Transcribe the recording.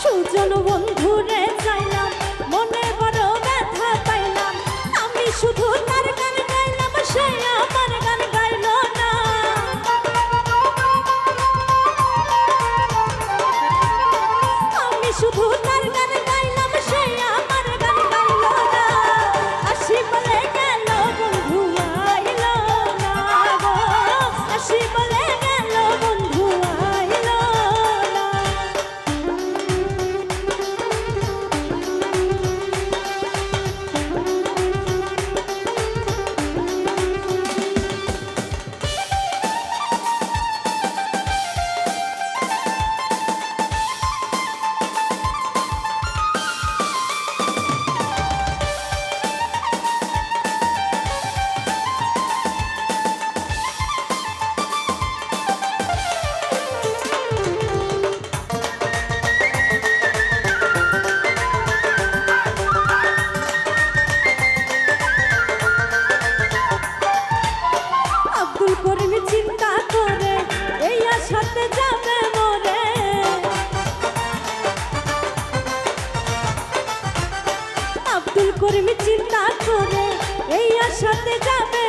সুজন বন্ধুরে চাইলাম মনে করবি চিন্তা করে এই আশাতে যাবে